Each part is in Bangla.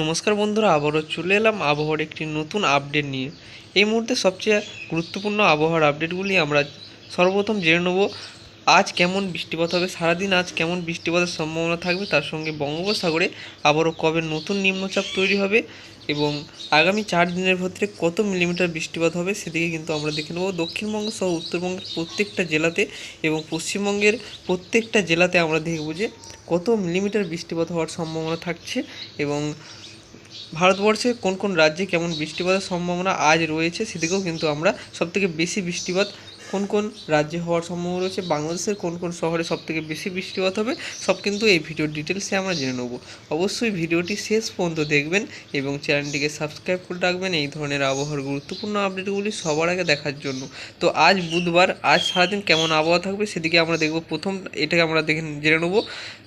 নমস্কার বন্ধুরা, আবারও চলে এলাম আবহাওয়ার একটি নতুন আপডেট নিয়ে। এই মুহূর্তে সবচেয়ে গুরুত্বপূর্ণ আবহাওয়ার আপডেটগুলি আমরা সর্বপ্রথম জেনে নেব। আজ কেমন বৃষ্টিপাত হবে, সারাদিন আজ কেমন বৃষ্টিপাতের সম্ভাবনা থাকবে, তার সঙ্গে বঙ্গোপসাগরে আবারও কবে নতুন নিম্নচাপ তৈরি হবে এবং আগামী চার দিনের ভেতরে কত মিলিমিটার বৃষ্টিপাত হবে সেদিকে কিন্তু আমরা দেখে নেব। দক্ষিণবঙ্গ সহ উত্তরবঙ্গের প্রত্যেকটা জেলাতে এবং পশ্চিমবঙ্গের প্রত্যেকটা জেলাতে আমরা দেখব যে কত মিলিমিটার বৃষ্টিপাত হওয়ার সম্ভাবনা থাকছে এবং ভারতবর্ষে কোন কোন রাজ্যে কেমন বৃষ্টিপাতের সম্ভাবনা আজ রয়েছে, সেদিকেও কিন্তু আমরা সবথেকে বেশি বৃষ্টিপাত কোন কোন রাজ্যে হওয়ার সম্ভাবনা রয়েছে, বাংলাদেশের কোন কোন শহরে সবথেকে বেশি বৃষ্টিপাত হবে, সব কিন্তু এই ভিডিওর ডিটেলসে আমরা জেনে নেব। অবশ্যই ভিডিওটি শেষ পর্যন্ত দেখবেন এবং চ্যানেলটিকে সাবস্ক্রাইব করে রাখবেন। এই ধরনের আবহাওয়ার গুরুত্বপূর্ণ আপডেটগুলি সবার আগে দেখার জন্য। তো আজ বুধবার, আজ সারাদিন কেমন আবহাওয়া থাকবে সেদিকে আমরা দেখব। প্রথম এটাকে আমরা দেখে জেনে নেব।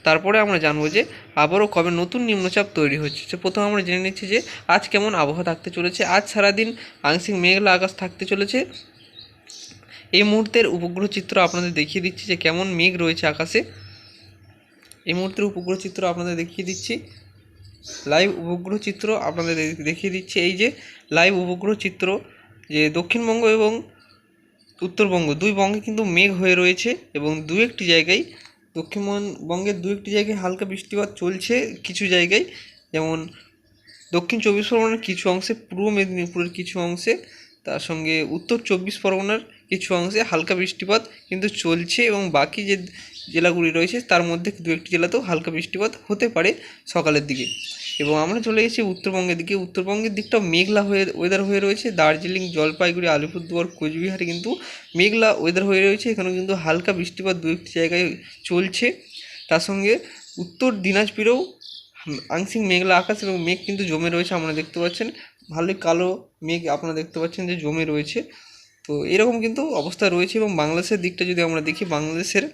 তারপরে আমরা জানব যে আবারও কবে নতুন নিম্নচাপ তৈরি হচ্ছে। তো প্রথম আমরা জেনে নিচ্ছি যে আজ কেমন আবহাওয়া থাকতে চলেছে। আজ সারাদিন আংশিক মেঘলা আকাশ থাকতে চলেছে। এই মুহূর্তের উপগ্রহ চিত্র আপনাদের দেখিয়ে দিচ্ছি যে কেমন মেঘ রয়েছে আকাশে। এই মুহূর্তের উপগ্রহ চিত্র আপনাদের দেখিয়ে দিচ্ছি। লাইভ উপগ্রহ চিত্র আপনাদের দেখিয়ে দিচ্ছি। এই যে লাইভ উপগ্রহ চিত্র যে দক্ষিণবঙ্গ এবং উত্তরবঙ্গ, দুই বঙ্গে কিন্তু মেঘ হয়ে রয়েছে এবং দু একটি জায়গায়, দক্ষিণবঙ্গের দু একটি জায়গায় হালকা বৃষ্টিপাত চলছে কিছু জায়গায়। যেমন দক্ষিণ চব্বিশ পরগনার কিছু অংশে, পূর্ব মেদিনীপুরের কিছু অংশে, তার সঙ্গে উত্তর চব্বিশ পরগনার কিছু অংশে হালকা বৃষ্টিপাত কিন্তু চলছে এবং বাকি যে জেলাগুলি রয়েছে তার মধ্যে দু একটি জেলাতেও হালকা বৃষ্টিপাত হতে পারে সকালের দিকে। এবং আমরা চলে গেছি উত্তরবঙ্গের দিকে। উত্তরবঙ্গের দিকটাও মেঘলা হয়ে ওয়েদার হয়ে রয়েছে। দার্জিলিং, জলপাইগুড়ি, আলিপুরদুয়ার, কোচবিহারে কিন্তু মেঘলা ওয়েদার হয়ে রয়েছে। এখানেও কিন্তু হালকা বৃষ্টিপাত দু একটি জায়গায় চলছে। তার সঙ্গে উত্তর দিনাজপুরেও আংশিক মেঘলা আকাশ এবং মেঘ কিন্তু জমে রয়েছে, আপনারা দেখতে পাচ্ছেন। ভালোই কালো মেঘ আপনারা দেখতে পাচ্ছেন যে জমে রয়েছে। তো এরকম কিন্তু অবস্থা রয়েছে এবং বাংলাদেশের দিকটা যদি আমরা দেখি, বাংলাদেশের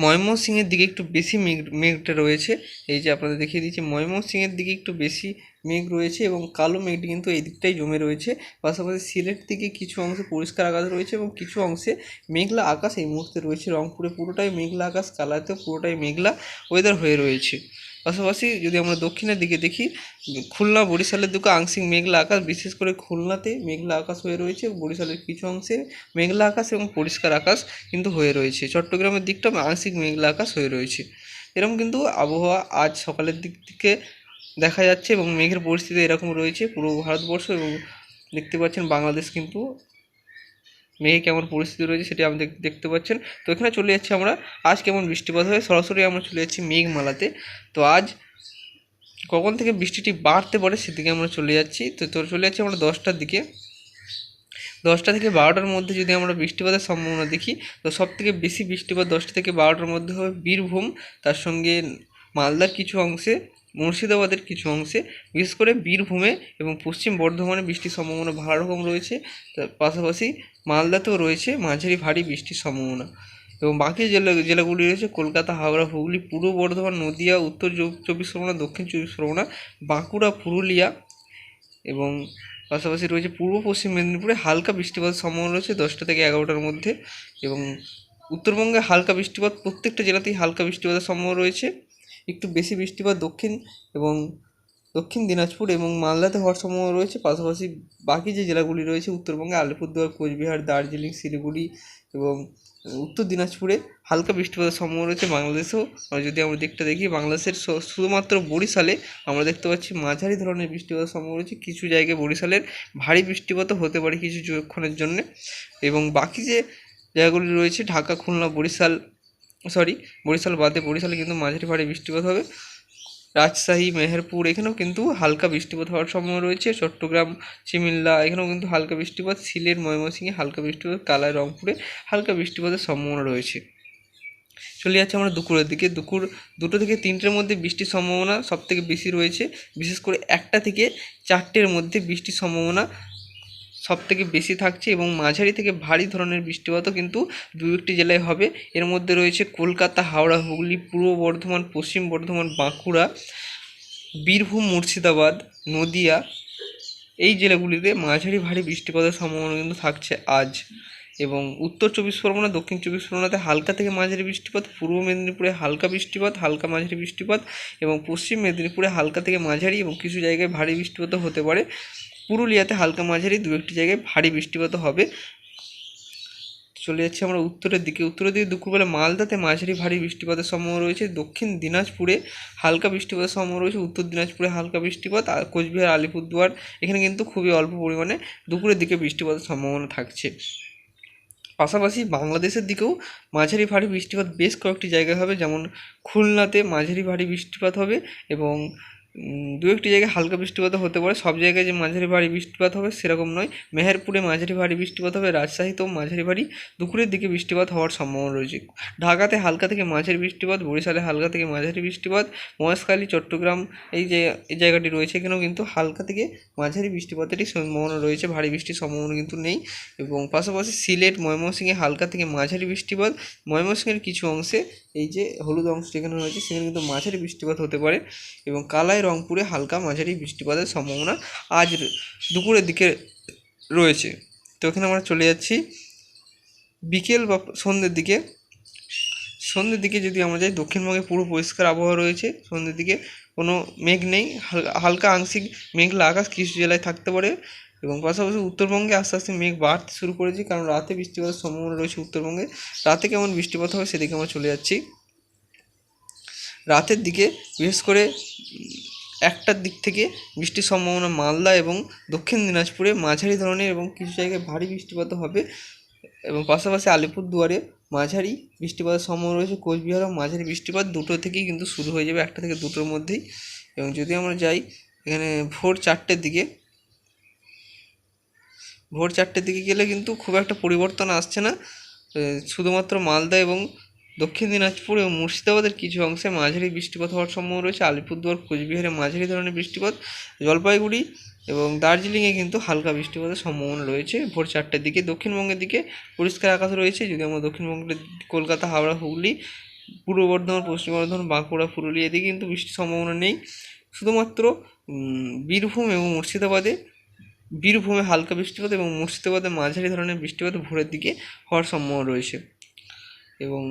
ময়মনসিংহের দিকে একটু বেশি মেঘ, মেঘটা রয়েছে। এই যে আপনাদের দেখিয়ে দিচ্ছি, ময়মনসিংহের দিকে একটু বেশি মেঘ রয়েছে এবং কালো মেঘটি কিন্তু এই দিকটাই জমে রয়েছে। পাশাপাশি সিলেট দিকে কিছু অংশে পরিষ্কার আকাশ রয়েছে এবং কিছু অংশে মেঘলা আকাশ এই মুহূর্তে রয়েছে। রংপুরে পুরোটাই মেঘলা আকাশ কালাতেও পুরোটাই মেঘলা ওয়েদার হয়ে রয়েছে। পাশাপাশি যদি আমরা দক্ষিণের দিকে দেখি, খুলনা, বরিশালের দিকে আংশিক মেঘলা আকাশ, বিশেষ করে খুলনাতে মেঘলা আকাশ হয়ে রয়েছে বরিশালের কিছু অংশে মেঘলা আকাশ এবং পরিষ্কার আকাশ কিন্তু হয়ে রয়েছে। চট্টগ্রামের দিকটা আংশিক মেঘলা আকাশ হয়ে রয়েছে। এরকম কিন্তু আবহাওয়া আজ সকালের দিক থেকে দেখা যাচ্ছে এবং মেঘের পরিস্থিতি এরকম রয়েছে। পুরো ভারতবর্ষ এবং দেখতে পাচ্ছেন বাংলাদেশ কিন্তু মেঘে কেমন পরিস্থিতি রয়েছে সেটি আপনি দেখতে পাচ্ছেন। তো এখানে চলে যাচ্ছি আমরা। আজ কেমন বৃষ্টিপাত হয় সরাসরি আমরা চলে যাচ্ছি মেঘমালাতে। তো আজ কখন থেকে বৃষ্টিটি বাড়তে পারে সেদিকে আমরা চলে যাচ্ছি। তো তো চলে যাচ্ছি আমরা দশটার দিকে। দশটা থেকে বারোটার মধ্যে যদি আমরা বৃষ্টিপাতের সম্ভাবনা দেখি, তো সব থেকে বেশি বৃষ্টিপাত দশটা থেকে বারোটার মধ্যে হবে বীরভূম। তার সঙ্গে মালদার কিছু অংশে মুর্শিদাবাদের কিছু অংশে, বিশেষ করে বীরভূমে এবং পশ্চিম বর্ধমানে বৃষ্টির সম্ভাবনা ভালো রকম রয়েছে। তার পাশাপাশি মালদাতেও রয়েছে মাঝারি ভারী বৃষ্টির সম্ভাবনা। এবং বাকি জেলা, জেলাগুলি রয়েছে কলকাতা, হাওড়া, হুগলি, পূর্ব বর্ধমান, নদিয়া, উত্তর চব্বিশ পরগনা, দক্ষিণ চব্বিশ পরগনা, বাঁকুড়া, পুরুলিয়া এবং পাশাপাশি রয়েছে পূর্ব পশ্চিম মেদিনীপুরে হালকা বৃষ্টিপাতের সম্ভাবনা রয়েছে দশটা থেকে এগারোটার মধ্যে এবং উত্তরবঙ্গে হালকা বৃষ্টিপাত, প্রত্যেকটা জেলাতেই হালকা বৃষ্টিপাতের সম্ভাবনা রয়েছে। একটু বেশি বৃষ্টিপাত দক্ষিণ এবং দক্ষিণ দিনাজপুর এবং মালদাতে হওয়ার সম্ভাবনা রয়েছে, পাশাপাশি বাকি যে জেলাগুলি রয়েছে, উত্তরবঙ্গে আলিপুরদুয়ার, কোচবিহার, দার্জিলিং, শিলিগুড়ি এবং উত্তর দিনাজপুরে হালকা বৃষ্টিপাতের সম্ভাবনা রয়েছে বাংলাদেশেও। আর যদি আমরা দিকটা দেখি, বাংলাদেশের শুধুমাত্র বরিশালে আমরা দেখতে পাচ্ছি মাঝারি ধরনের বৃষ্টিপাতের সম্ভাবনা রয়েছে। কিছু জায়গায় বরিশালের ভারী বৃষ্টিপাতও হতে পারে কিছু ক্ষণের জন্যে এবং বাকি যে জায়গাগুলি রয়েছে, ঢাকা, খুলনা, বরিশাল সরি বরিশাল বাদে বরিশালে কিন্তু মাঝারি ভারী বৃষ্টিপাত হবে। রাজশাহী, মেহেরপুর, এখানেও কিন্তু হালকা বৃষ্টিপাত হওয়ার সম্ভাবনা রয়েছে। চট্টগ্রাম, চিমিল্লা, এখানেও কিন্তু হালকা বৃষ্টিপাত। সিলেট, ময়মনসিংহে হালকা বৃষ্টিপাত। কালায়, রংপুরে হালকা বৃষ্টিপাতের সম্ভাবনা রয়েছে। চলে যাচ্ছে আমরা দুপুরের দিকে। দুপুর দুটো থেকে তিনটের মধ্যে বৃষ্টির সম্ভাবনা সব থেকে বেশি রয়েছে। বিশেষ করে একটা থেকে চারটের মধ্যে বৃষ্টির সম্ভাবনা সব থেকে বেশি থাকছে এবং মাঝারি থেকে ভারী ধরনের বৃষ্টিপাতও কিন্তু দু একটি জেলায় হবে। এর মধ্যে রয়েছে কলকাতা, হাওড়া, হুগলি, পূর্ব বর্ধমান, পশ্চিম বর্ধমান, বাঁকুড়া, বীরভূম, মুর্শিদাবাদ, নদিয়া। এই জেলাগুলিতে মাঝারি ভারী বৃষ্টিপাতের সম্ভাবনা কিন্তু থাকছে আজ। এবং উত্তর চব্বিশ পরগনা, দক্ষিণ চব্বিশ পরগনাতে হালকা থেকে মাঝারি বৃষ্টিপাত, পূর্ব মেদিনীপুরে হালকা বৃষ্টিপাত, হালকা মাঝারি বৃষ্টিপাত এবং পশ্চিম মেদিনীপুরে হালকা থেকে মাঝারি এবং কিছু জায়গায় ভারী বৃষ্টিপাতও হতে পারে। পুরুলিয়াতে হালকা মাঝারি দু একটি জায়গায় ভারী বৃষ্টিপাত হবে। চলে যাচ্ছে আমরা উত্তরের দিকে। উত্তরের দিকে দুপুরবেলা মালদাতে মাঝারি ভারী বৃষ্টিপাতের সম্ভাবনা রয়েছে। দক্ষিণ দিনাজপুরে হালকা বৃষ্টিপাতের সম্ভাবনা রয়েছে। উত্তর দিনাজপুরে হালকা বৃষ্টিপাত। আর কোচবিহার, আলিপুরদুয়ার, এখানে কিন্তু খুবই অল্প পরিমাণে দুপুরের দিকে বৃষ্টিপাতের সম্ভাবনা থাকছে। পাশাপাশি বাংলাদেশের দিকেও মাঝারি ভারী বৃষ্টিপাত বেশ কয়েকটি জায়গায় হবে। যেমন খুলনাতে মাঝারি ভারী বৃষ্টিপাত হবে এবং দু একটি জায়গায় হালকা বৃষ্টিপাত হতে পারে। সব জায়গায় যে মাঝারি ভারী বৃষ্টিপাত হবে সেরকম নয়। মেহেরপুরে মাঝারি ভারী বৃষ্টিপাত হবে রাজশাহীতেও মাঝারি ভারী। দুপুরের দিকে বৃষ্টিপাত হওয়ার সম্ভাবনা রয়েছে। ঢাকাতে হালকা থেকে মাঝারি বৃষ্টিপাত, বরিশালে হালকা থেকে মাঝারি বৃষ্টিপাত, মহেশখালী, চট্টগ্রাম এই যে, এই জায়গাটি রয়েছে এখানেও কিন্তু হালকা থেকে মাঝারি বৃষ্টিপাতেরই সম্ভাবনা রয়েছে। ভারী বৃষ্টির সম্ভাবনা কিন্তু নেই। এবং পাশাপাশি সিলেট, ময়মনসিংহে হালকা থেকে মাঝারি বৃষ্টিপাত। ময়মনসিংহের কিছু অংশে এই যে হলুদ অংশ যেখানে রয়েছে, সেখানে কিন্তু মাঝারি বৃষ্টিপাত হতে পারে এবং কালাই রংপুরে হালকা মাঝারি বৃষ্টিপাতের সম্ভাবনা আজ দুপুরের দিকে রয়েছে। তো এখানে আমরা চলে যাচ্ছি বিকেল বা সন্ধ্যের দিকে। সন্ধ্যের দিকে যদি আমরা যাই দক্ষিণবঙ্গে পুরো পরিষ্কার আবহাওয়া রয়েছে, সন্ধ্যের দিকে কোনো মেঘ নেই, হালকা হালকা আংশিক মেঘলা আকাশ কিছু জেলায় থাকতে পারে। এবং পাশাপাশি উত্তরবঙ্গে আস্তে আস্তে মেঘ বাড়তে শুরু করেছে, কারণ রাতে বৃষ্টিপাতের সম্ভাবনা রয়েছে উত্তরবঙ্গে। রাতে কেমন বৃষ্টিপাত হবে সেদিকে আমরা চলে যাচ্ছি। রাতের দিকে, বিশেষ করে একটার দিক থেকে বৃষ্টির সম্ভাবনা মালদা এবং দক্ষিণ দিনাজপুরে মাঝারি ধরনের এবং কিছু জায়গায় ভারী বৃষ্টিপাত হবে। এবং পাশাপাশি আলিপুরদুয়ারে মাঝারি বৃষ্টিপাতের সম্ভাবনা রয়েছে। কোচবিহারও মাঝারি বৃষ্টিপাত দুটো থেকেই কিন্তু শুরু হয়ে যাবে, একটা থেকে দুটোর মধ্যেই। এবং যদি আমরা যাই এখানে ভোর চারটের দিকে ভোর চারটের দিকে গেলে কিন্তু খুব একটা পরিবর্তন আসছে না। শুধুমাত্র মালদা এবং দক্ষিণ দিনাজপুর এবং মুর্শিদাবাদের কিছু অংশে মাঝারি বৃষ্টিপাত হওয়ার সম্ভাবনা রয়েছে। আলিপুরদুয়ার, কোচবিহারে মাঝারি ধরনের বৃষ্টিপাত, জলপাইগুড়ি এবং দার্জিলিংয়ে কিন্তু হালকা বৃষ্টিপাতের সম্ভাবনা রয়েছে। ভোর চারটের দিকে দক্ষিণবঙ্গের দিকে পরিষ্কার আকাশ রয়েছে। যদি আমরা দক্ষিণবঙ্গের কলকাতা, হাওড়া, হুগলি, পূর্ব বর্ধমান, পশ্চিম বর্ধমান, বাঁকুড়া, পুরুলিয়া এদিকে কিন্তু বৃষ্টির সম্ভাবনা নেই। শুধুমাত্র বীরভূম এবং মুর্শিদাবাদে বীরভূমে হালকা বৃষ্টিপাত এবং মুর্শিদাবাদে মাঝারি ধরনের বৃষ্টিপাত ভোরের দিকে হওয়ার সম্ভাবনা রয়েছে। এবং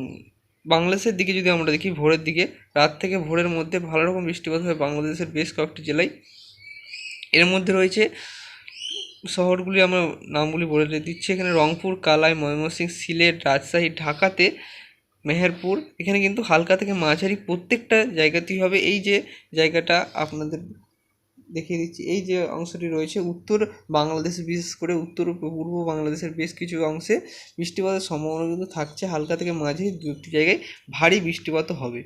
বাংলাদেশের দিকে যদি আমরা দেখি, ভোরের দিকে রাত থেকে ভোরের মধ্যে ভালো রকম বৃষ্টিপাত হয় বাংলাদেশের বেশ কয়েকটি জেলায়। এর মধ্যে রয়েছে শহরগুলি আমরা নামগুলি বলে দিচ্ছি। এখানে রংপুর, কালাই, ময়মনসিংহ, সিলেট, রাজশাহী, ঢাকাতে মেহেরপুর। এখানে কিন্তু হালকা থেকে মাঝারি প্রত্যেকটা জায়গাতেই হবে। এই যে জায়গাটা আপনাদের দেখিয়ে দিচ্ছি। এই যে অংশটি রয়েছে উত্তর বাংলাদেশ, বিশেষ করে উত্তর পূর্ব বাংলাদেশের বেশ কিছু অংশে বৃষ্টিপাতের সম্ভাবনা কিন্তু থাকছে। হালকা থেকে মাঝারি দু একটি জায়গায় ভারী বৃষ্টিপাতও হবে।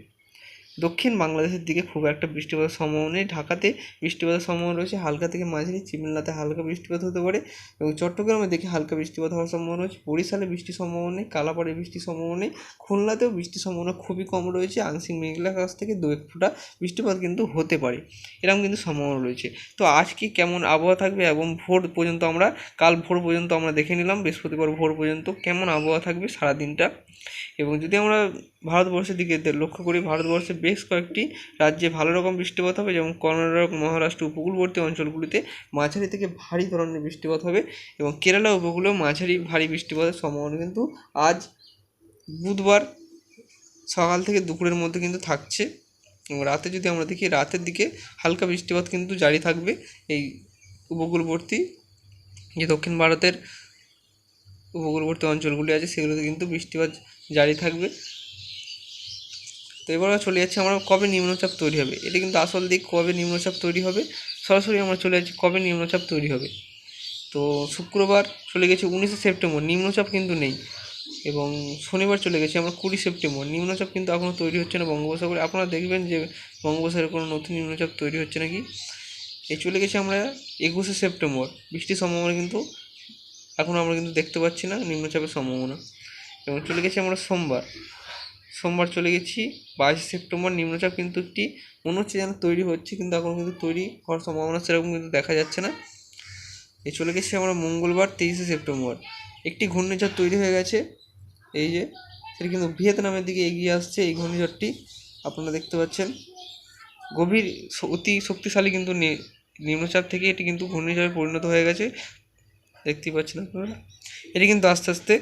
দক্ষিণ বাংলাদেশের দিকে খুব একটা বৃষ্টিপাতের সম্ভাবনা নেই। ঢাকাতে বৃষ্টিপাতের সম্ভাবনা রয়েছে, হালকা থেকে মাঝারি চিমলাতে হালকা বৃষ্টিপাত হতে পারে এবং চট্টগ্রামের দেখে হালকা বৃষ্টিপাত হওয়ার সম্ভাবনা রয়েছে। বরিশালে বৃষ্টির সম্ভাবনা নেই কালাপাড়ে বৃষ্টির সম্ভাবনা নেই, খুলনাতেও বৃষ্টির সম্ভাবনা খুবই কম রয়েছে। আংশিক মেঘলা আকাশ থেকে দু এক ফোঁটা বৃষ্টিপাত কিন্তু হতে পারে, এরকম কিন্তু সম্ভাবনা রয়েছে। তো আজকে কেমন আবহাওয়া থাকবে এবং ভোর পর্যন্ত আমরা, কাল ভোর পর্যন্ত আমরা দেখে নিলাম, বৃহস্পতিবার ভোর পর্যন্ত কেমন আবহাওয়া থাকবে সারা দিনটা এবং যদি আমরা ভারতবর্ষের দিকে লক্ষ্য করি ভারতবর্ষে বেশ কয়েকটি রাজ্যে ভালো রকম বৃষ্টিপাত হবে, যেমন কর্ণাটক, মহারাষ্ট্র, উপকূলবর্তী অঞ্চলগুলিতে মাঝারি থেকে ভারী ধরনের বৃষ্টিপাত হবে এবং কেরালা উপকূলেও মাঝারি ভারী বৃষ্টিপাতের সম্ভাবনা কিন্তু আজ বুধবার সকাল থেকে দুপুরের মধ্যে কিন্তু থাকছে। এবং রাতে যদি আমরা দেখি, রাতের দিকে হালকা বৃষ্টিপাত কিন্তু জারি থাকবে এই উপকূলবর্তী যে দক্ষিণ ভারতের উপকূলবর্তী অঞ্চলগুলি আছে, সেগুলোতে কিন্তু বৃষ্টিপাত জারি থাকবে। তো এবার চলে যাচ্ছে, আমরা কবে নিম্নচাপ তৈরি হবে? এটা কিন্তু আসল দিক, কবে নিম্নচাপ তৈরি হবে? সরাসরি আমরা চলে যাচ্ছি, কবে নিম্নচাপ তৈরি হবে? তো শুক্রবার চলে গেছে উনিশে সেপ্টেম্বর, নিম্নচাপ কিন্তু নেই। এবং শনিবার চলে গেছে আমরা কুড়ি সেপ্টেম্বর, নিম্নচাপ কিন্তু এখনও তৈরি হচ্ছে না বঙ্গোপসাগরে। আপনারা দেখবেন যে বঙ্গোপসাগরে কোনো নতুন নিম্নচাপ তৈরি হচ্ছে নাকি? এই চলে গেছি আমরা একুশে সেপ্টেম্বর, বৃষ্টির সম্ভাবনা কিন্তু এখন আমরা কিন্তু দেখতে পাচ্ছি না, নিম্নচাপের সম্ভাবনা। এবং চলে গেছি আমরা সোমবার। সোমবার চলে গেছি, বাইশে সেপ্টেম্বর, নিম্নচাপ কিন্তু একটি মনে হচ্ছে যেন তৈরি হচ্ছে, কিন্তু এখন কিন্তু তৈরি হওয়ার সম্ভাবনা সেরকম কিন্তু দেখা যাচ্ছে না। এই চলে গেছি আমরা মঙ্গলবার, তেইশে সেপ্টেম্বর। একটি ঘূর্ণিঝড় তৈরি হয়ে গেছে, এই যে, সেটা কিন্তু ভিয়েতনামের দিকে এগিয়ে আসছে, এই ঘূর্ণিঝড়টি আপনারা দেখতে পাচ্ছেন। গভীর অতি শক্তিশালী কিন্তু নিম্নচাপ থেকে এটি কিন্তু ঘূর্ণিঝড়ে পরিণত হয়ে গেছে। দেখতেই পাচ্ছেন আপনারা? এটা কিন্তু আস্তে আস্তে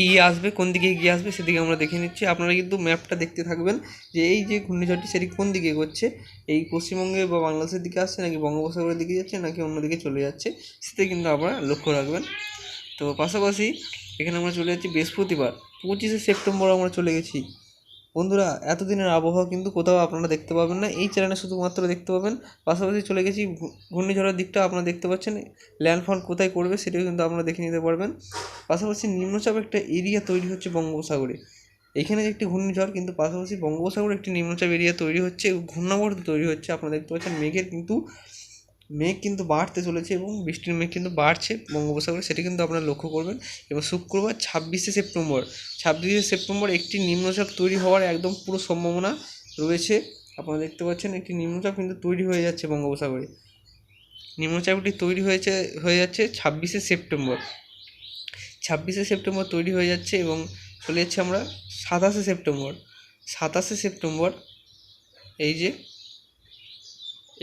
এগিয়ে আসবে, কোন দিকে এগিয়ে আসবে সেদিকে আমরা দেখে নিচ্ছি। আপনারা কিন্তু ম্যাপটা দেখতে থাকবেন যে এই যে ঘূর্ণিঝড়টি সেটি কোন দিকে এগোচ্ছে? এই পশ্চিমবঙ্গে বা বাংলাদেশের দিকে আসছে নাকি বঙ্গোপসাগরের দিকে যাচ্ছে নাকি অন্য দিকে চলে যাচ্ছে সেটা কিন্তু আপনারা লক্ষ্য রাখবেন। তো পাশাপাশি এখানে আমরা চলে যাচ্ছি বৃহস্পতিবার, পঁচিশে সেপ্টেম্বর আমরা চলে গেছি। বন্ধুরা, এতদিনের আবহাওয়া কিন্তু কোথাও আপনারা দেখতে পাবেন না। এই চ্যানেলে শুধুমাত্র দেখতে পাবেন, পাশাপাশি চলে গেছি ঘূর্ণিঝড়ের দিকটা আপনারা দেখতে পাচ্ছেন। ল্যান্ডফল কোথায় করবে সেটাও কিন্তু আপনারা দেখে নিতে পারবেন। পাশাপাশি নিম্নচাপ একটা এরিয়া তৈরি হচ্ছে বঙ্গোপসাগরে। এখানে একটি ঘূর্ণিঝড়, কিন্তু পাশাপাশি বঙ্গোপসাগরে একটি নিম্নচাপ এরিয়া তৈরি হচ্ছে, ঘূর্ণাবর্ত তৈরি হচ্ছে, আপনারা দেখতে পাচ্ছেন। মেঘের কিন্তু মেঘ কিন্তু বাড়তে চলেছে এবং বৃষ্টির মেঘ কিন্তু বাড়ছে বঙ্গোপসাগরে, সেটা কিন্তু আপনারা লক্ষ্য করবেন। এবং শুক্রবার ছাব্বিশে সেপ্টেম্বর ছাব্বিশে সেপ্টেম্বর একটি নিম্নচাপ তৈরি হওয়ার একদম পুরো সম্ভাবনা রয়েছে। আপনারা দেখতে পাচ্ছেন একটি নিম্নচাপ কিন্তু তৈরি হয়ে যাচ্ছে বঙ্গোপসাগরে। নিম্নচাপটি তৈরি হয়েছে, হয়ে যাচ্ছে ছাব্বিশে সেপ্টেম্বর। ছাব্বিশে সেপ্টেম্বর তৈরি হয়ে যাচ্ছে এবং চলে যাচ্ছে আমরা সাতাশে সেপ্টেম্বর। সাতাশে সেপ্টেম্বর, এই যে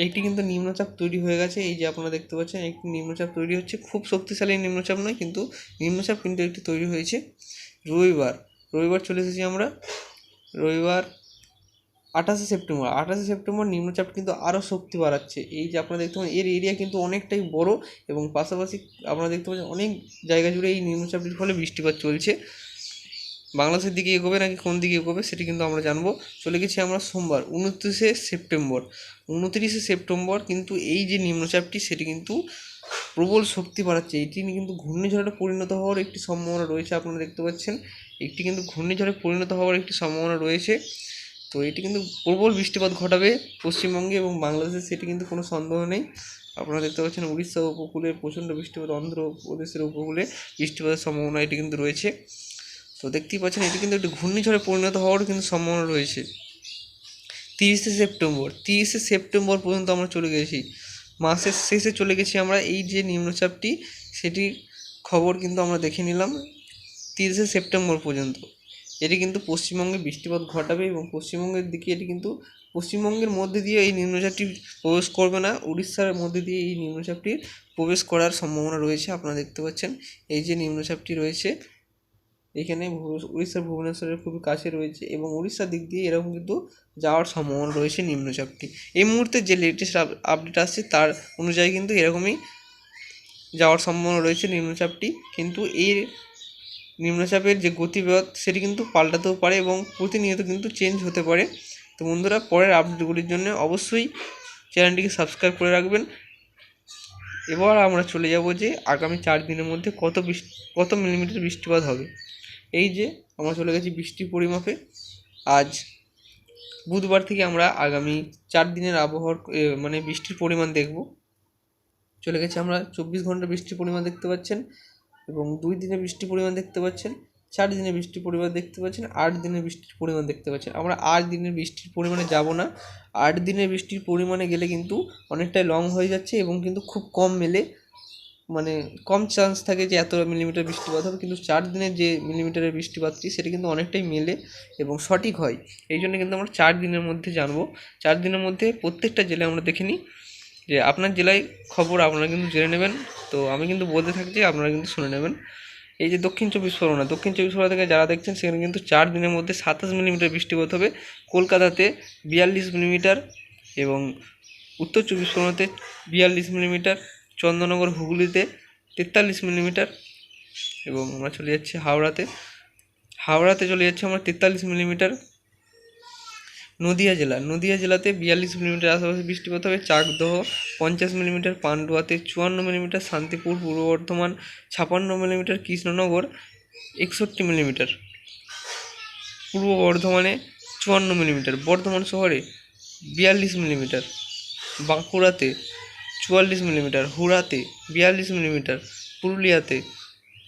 একটি কিন্তু নিম্নচাপ তৈরি হয়ে গেছে। এই যে আপনারা দেখতে পাচ্ছেন, একটি নিম্নচাপ তৈরি হচ্ছে। খুব শক্তিশালী নিম্নচাপ নয়, কিন্তু নিম্নচাপ কিন্তু একটি তৈরি হয়েছে। রবিবার রবিবার চলে এসেছি আমরা। রবিবার আঠাশে সেপ্টেম্বর আঠাশে সেপ্টেম্বর নিম্নচাপ কিন্তু আরও শক্তি বাড়াচ্ছে। এই যে আপনারা দেখতে পাচ্ছেন, এর এরিয়া কিন্তু অনেকটাই বড় এবং পাশাপাশি আপনারা দেখতে পাচ্ছেন অনেক জায়গা জুড়ে এই নিম্নচাপটির ফলে বৃষ্টিপাত চলছে। বাংলাদেশের দিকে এগোবে নাকি কোন দিকে এগোবে সেটি কিন্তু আমরা জানব। চলে গেছি আমরা সোমবার, উনত্রিশে সেপ্টেম্বর। উনত্রিশে সেপ্টেম্বর কিন্তু এই যে নিম্নচাপটি সেটি কিন্তু প্রবল শক্তি বাড়াচ্ছে। এটি কিন্তু ঘূর্ণিঝড়ে পরিণত হওয়ার একটি সম্ভাবনা রয়েছে, আপনারা দেখতে পাচ্ছেন। একটি কিন্তু ঘূর্ণিঝড়ে পরিণত হওয়ার একটি সম্ভাবনা রয়েছে। তো এটি কিন্তু প্রবল বৃষ্টিপাত ঘটাবে পশ্চিমবঙ্গে এবং বাংলাদেশে, সেটি কিন্তু কোনো সন্দেহ নেই। আপনারা দেখতে পাচ্ছেন উড়িষ্যা উপকূলে প্রচণ্ড বৃষ্টিপাত, অন্ধ্রপ্রদেশের উপকূলে বৃষ্টিপাতের সম্ভাবনা এটি কিন্তু রয়েছে। তো দেখতেই পাচ্ছেন, এটি কিন্তু একটি ঘূর্ণিঝড়ে পরিণত হওয়ারও কিন্তু সম্ভাবনা রয়েছে। তিরিশে সেপ্টেম্বর তিরিশে সেপ্টেম্বর পর্যন্ত আমরা চলে গেছি। মাসের শেষে চলে গেছি আমরা, এই যে নিম্নচাপটি, সেটির খবর কিন্তু আমরা দেখে নিলাম তিরিশে সেপ্টেম্বর পর্যন্ত। এটি কিন্তু পশ্চিমবঙ্গে বৃষ্টিপাত ঘটাবে এবং পশ্চিমবঙ্গের দিকে এটি কিন্তু, পশ্চিমবঙ্গের মধ্যে দিয়ে এই নিম্নচাপটি প্রবেশ করবে না, উড়িষ্যার মধ্যে দিয়ে এই নিম্নচাপটির প্রবেশ করার সম্ভাবনা রয়েছে, আপনারা দেখতে পাচ্ছেন। এই যে নিম্নচাপটি রয়েছে এখানে উড়িষ্যার ভুবনেশ্বরের খুবই কাছে রয়েছে এবং উড়িষ্যার দিক দিয়ে এরকম কিন্তু যাওয়ার সম্ভাবনা রয়েছে নিম্নচাপটি এই মুহূর্তে যে লেটেস্ট আপডেট আসছে তার অনুযায়ী কিন্তু এরকমই যাওয়ার সম্ভাবনা রয়েছে নিম্নচাপটি। কিন্তু এই নিম্নচাপের যে গতিবেগ সেটি কিন্তু পাল্টাতেও পারে এবং প্রতিনিয়ত কিন্তু চেঞ্জ হতে পারে। তো বন্ধুরা, পরের আপডেটগুলির জন্য অবশ্যই চ্যানেলটিকে সাবস্ক্রাইব করে রাখবেন। এবার আমরা চলে যাব যে আগামী চার দিনের মধ্যে কত বৃষ্টি কত মিলিমিটার বৃষ্টিপাত হবে। এই যে আমরা চলে গেছি বৃষ্টির পরিমাপে। আজ বুধবার থেকে আমরা আগামী চার দিনের আবহাওয়ার মানে বৃষ্টির পরিমাণ দেখব। চলে গেছে আমরা চব্বিশ ঘণ্টা বৃষ্টির পরিমাণ দেখতে পাচ্ছেন এবং দুই দিনে বৃষ্টির পরিমাণ দেখতে পাচ্ছেন, চার দিনে বৃষ্টির পরিমাণ দেখতে পাচ্ছেন, আট দিনের বৃষ্টির পরিমাণ দেখতে পাচ্ছেন। আমরা আট দিনের বৃষ্টির পরিমাণে যাব না। আট দিনের বৃষ্টির পরিমাণে গেলে কিন্তু অনেকটাই লং হয়ে যাচ্ছে এবং কিন্তু খুব কম মেলে। মানে কম চান্স থাকে যে এত মিলিমিটার বৃষ্টিপাত হবে, কিন্তু চার দিনের যে মিলিমিটারের বৃষ্টিপাতটি, সেটা কিন্তু অনেকটাই মেলে এবং সঠিক হয়। এই জন্য কিন্তু আমরা চার দিনের মধ্যে জানব। চার দিনের মধ্যে প্রত্যেকটা জেলায় আমরা দেখে নিই যে আপনার জেলায় খবর আপনারা কিন্তু জেনে নেবেন। তো আমি কিন্তু বলতে থাকছি আপনারা কিন্তু শুনে নেবেন। এই যে দক্ষিণ চব্বিশ পরগনা, দক্ষিণ চব্বিশ পরগনা থেকে যারা দেখছেন, সেখানে কিন্তু চার দিনের মধ্যে সাতাশ মিলিমিটার বৃষ্টিপাত হবে। কলকাতাতে বিয়াল্লিশ মিলিমিটার এবং উত্তর চব্বিশ পরগনাতে বিয়াল্লিশ মিলিমিটার চন্দননগর হুগলিতে তেতাল্লিশ মিলিমিটার এবং আমরা চলে যাচ্ছি হাওড়াতে। হাওড়াতে চলে যাচ্ছে আমরা তেতাল্লিশ মিলিমিটার নদিয়া জেলা। নদিয়া জেলাতে বিয়াল্লিশ মিলিমিটার, আশেপাশে বৃষ্টিপাত হবে, চাকদহ পঞ্চাশ মিলিমিটার, পান্ডুয়াতে চুয়ান্ন মিলিমিটার, শান্তিপুর, পূর্ব বর্ধমান ছাপান্ন মিলিমিটার, কৃষ্ণনগর একষট্টি মিলিমিটার, পূর্ব বর্ধমানে চুয়ান্ন মিলিমিটার, বর্ধমান শহরে বিয়াল্লিশ মিলিমিটার, বাঁকুড়াতে চুয়াল্লিশ মিলিমিটার, হুড়াতে বিয়াল্লিশ মিলিমিটার, পুরুলিয়াতে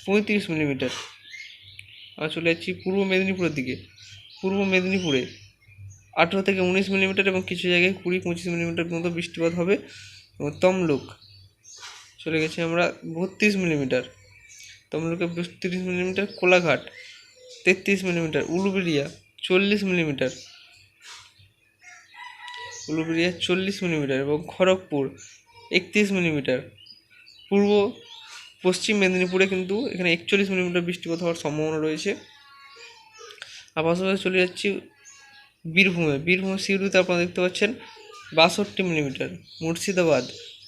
পঁয়ত্রিশ মিলিমিটার। আমরা চলে যাচ্ছি পূর্ব মেদিনীপুরের দিকে। পূর্ব মেদিনীপুরে আঠেরো থেকে উনিশ মিলিমিটার এবং কিছু জায়গায় কুড়ি পঁচিশ মিলিমিটার মতো বৃষ্টিপাত হবে এবং তমলুক। চলে গেছি আমরা বত্রিশ মিলিমিটার। তমলুকে বত্রিশ মিলিমিটার, কোলাঘাট তেত্রিশ মিলিমিটার, উলুবেড়িয়া চল্লিশ মিলিমিটার। উলুবেড়িয়া চল্লিশ মিলিমিটার এবং খড়গপুর একত্রিশ মিলিমিটার। পূর্ব পশ্চিম মেদিনীপুরে কিন্তু এখানে একচল্লিশ মিলিমিটার বৃষ্টিপাত হওয়ার সম্ভাবনা রয়েছে। আর পাশাপাশি চলে যাচ্ছি বীরভূমে। বীরভূম সিউড়িতে আপনারা দেখতে পাচ্ছেন বাষট্টি মিলিমিটার, মুর্শিদাবাদ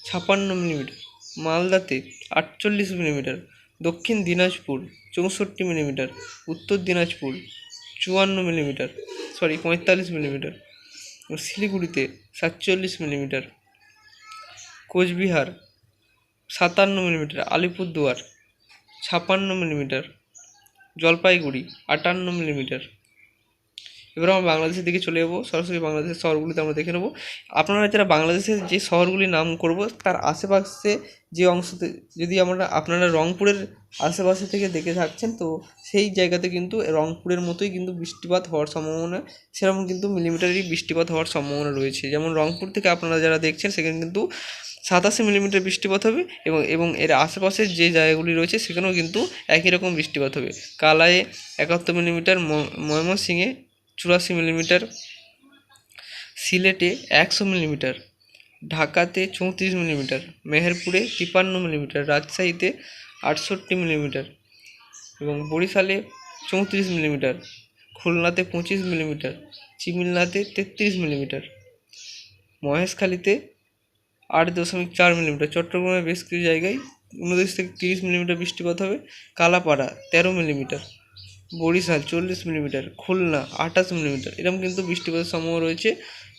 ছাপান্ন মিলিমিটার, মালদাতে আটচল্লিশ মিলিমিটার, দক্ষিণ দিনাজপুর চৌষট্টি মিলিমিটার, উত্তর দিনাজপুর চুয়ান্ন মিলিমিটার, সরি পঁয়তাল্লিশ মিলিমিটার, শিলিগুড়িতে সাতচল্লিশ মিলিমিটার কোচবিহার সাতান্ন মিলিমিটার আলিপুরদুয়ার ছাপান্ন মিলিমিটার জলপাইগুড়ি আটান্ন মিলিমিটার। এবার আমরা বাংলাদেশের দিকে চলে যাব। সরাসরি বাংলাদেশের শহরগুলিতে আমরা দেখে নেব। আপনারা যারা বাংলাদেশের যে শহরগুলির নাম করব, তার আশেপাশে যে অংশতে যদি আমরা আপনারা রংপুরের আশেপাশে থেকে দেখে থাকছেন, তো সেই জায়গাতে কিন্তু রংপুরের মতোই কিন্তু বৃষ্টিপাত হওয়ার সম্ভাবনা, সেরকম কিন্তু মিলিমিটারই বৃষ্টিপাত হওয়ার সম্ভাবনা রয়েছে। যেমন রংপুর থেকে আপনারা যারা দেখছেন, সেখানে কিন্তু সাতাশি মিলিমিটার বৃষ্টিপাত হবে এবং এবং এর আশেপাশের যে জায়গাগুলি রয়েছে, সেখানেও কিন্তু একই রকম বৃষ্টিপাত হবে। কালায়ে একাত্তর মিলিমিটার ময়মনসিংহে চুরাশি মিলিমিটার, সিলেটে একশো মিলিমিটার, ঢাকাতে চৌত্রিশ মিলিমিটার, মেহেরপুরে তিপান্ন মিলিমিটার, রাজশাহীতে আটষট্টি মিলিমিটার এবং বরিশালে চৌত্রিশ মিলিমিটার, খুলনাতে পঁচিশ মিলিমিটার, চিমিলনাতে তেত্রিশ মিলিমিটার, মহেশখালীতে আট দশমিক চার মিলিমিটার, চট্টগ্রামে বেশ কিছু জায়গায় উনত্রিশ থেকে তিরিশ মিলিমিটার বৃষ্টিপাত হবে, কালাপাড়া তেরো মিলিমিটার। বরিশাল চল্লিশ মিলিমিটার, খুলনা আঠাশ মিলিমিটার। এরকম কিন্তু বৃষ্টিপাতের সম্ভাবনা রয়েছে।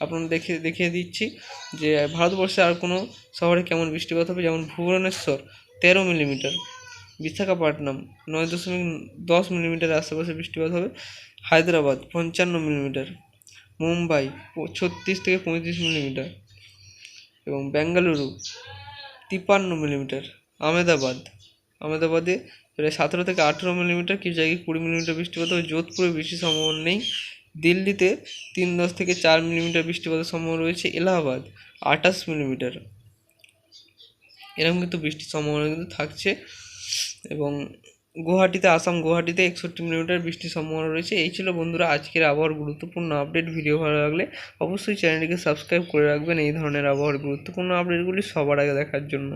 আপনারা দেখে, দেখিয়ে দিচ্ছি যে ভারতবর্ষে আর কোনো শহরে কেমন বৃষ্টিপাত হবে। যেমন ভুবনেশ্বর তেরো মিলিমিটার, বিশাখাপট্টনম নয় দশমিক দশ মিলিমিটার আশেপাশে বৃষ্টিপাত হবে। হায়দ্রাবাদ পঞ্চান্ন মিলিমিটার, মুম্বাই ছত্রিশ থেকে পঁয়ত্রিশ মিলিমিটার এবং বেঙ্গালুরু তিপ্পান্ন মিলিমিটার আমেদাবাদ আমেদাবাদে। প্রায় সতেরো থেকে আঠেরো মিলিমিটার কিছু জায়গায় কুড়ি মিলিমিটার বৃষ্টিপাত ও যোধপুরে বেশি সম্ভাবনা নেই। দিল্লিতে তিন দশ থেকে চার মিলিমিটার বৃষ্টিপাতের সম্ভাবনা রয়েছে। এলাহাবাদ আঠাশ মিলিমিটার। এরকম কিন্তু বৃষ্টির সম্ভাবনা কিন্তু থাকছে। এবং গুয়াহাটিতে, আসাম গুয়াহাটিতে একষট্টি মিলিমিটার বৃষ্টির সম্ভাবনা রয়েছে। এই ছিল বন্ধুরা আজকের আবহাওয়ার গুরুত্বপূর্ণ আপডেট। ভিডিও ভালো লাগলে অবশ্যই চ্যানেলটিকে সাবস্ক্রাইব করে রাখবেন। এই ধরনের আবহাওয়ার গুরুত্বপূর্ণ আপডেটগুলি সবার আগে দেখার জন্য।